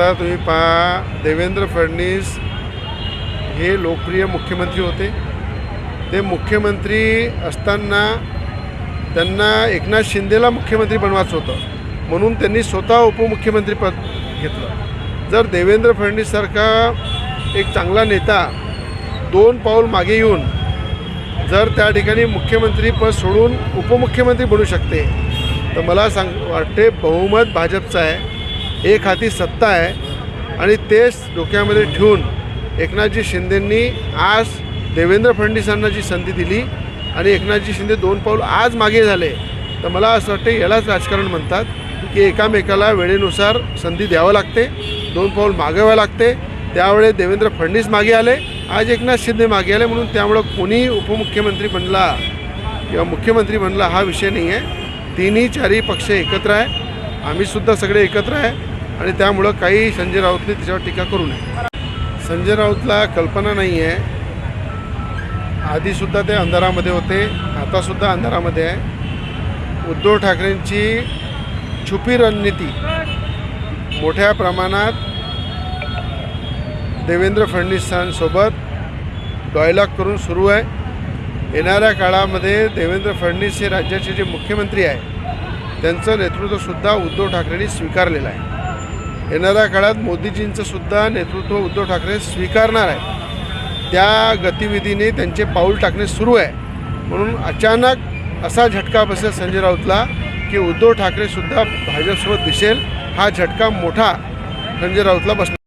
आता तुम्ही पहा देवेंद्र फडणवीस हे लोकप्रिय मुख्यमंत्री होते. ते मुख्यमंत्री असताना त्यांना एकनाथ शिंदेला मुख्यमंत्री बनवायचं होतं. म्हणून त्यांनी स्वतः उपमुख्यमंत्रीपद घेतलं. जर देवेंद्र फडणवीससारखा एक चांगला नेता दोन पाऊल मागे येऊन जर त्या ठिकाणी मुख्यमंत्रीपद सोडून उपमुख्यमंत्री बनू शकते तर मला सांग वाटते बहुमत भाजपचं आहे. एक हाती सत्ता आहे आणि तेच डोक्यामध्ये ठेवून एकनाथजी शिंदेंनी आज देवेंद्र फडणवीसांना जी संधी दिली आणि एकनाथजी शिंदे दोन पाऊल आज मागे झाले तर मला असं वाटतं यालाच राजकारण म्हणतात की एकामेकाला वेळेनुसार संधी द्यावं लागते दोन पाऊल मागावं लागते. त्यावेळेस देवेंद्र फडणवीस मागे आले आज एकनाथ शिंदे मागे आले म्हणून त्यामुळं कोणी उपमुख्यमंत्री बनला किंवा मुख्यमंत्री बनला हा विषय नाही आहे तिन्ही चारही पक्ष एकत्र आहे. आम्हीसुद्धा सगळे एकत्र आहे. आणि त्यामुळं काही संजय राऊतने त्याच्यावर टीका करू नये. संजय राऊतला कल्पना नाही आहे आधीसुद्धा ते अंधारामध्ये होते आतासुद्धा अंधारामध्ये आहे. उद्धव ठाकरेंची छुपी रणनीती मोठ्या प्रमाणात देवेंद्र फडणवीसांसोबत डॉयलॉग करून सुरू आहे. येणाऱ्या काळामध्ये देवेंद्र फडणवीस हे राज्याचे जे मुख्यमंत्री आहे त्यांचं नेतृत्वसुद्धा उद्धव ठाकरेंनी स्वीकारलेलं आहे. येणाऱ्या काळात मोदीजींचं सुद्धा नेतृत्व उद्धव ठाकरे स्वीकारणार आहे. त्या गतिविधीने त्यांचे पाऊल टाकणे सुरू आहे. म्हणून अचानक असा झटका बसेल संजय राऊतला की उद्धव ठाकरेसुद्धा भाजपसोबत दिसेल. हा झटका मोठा संजय राऊतला बसणार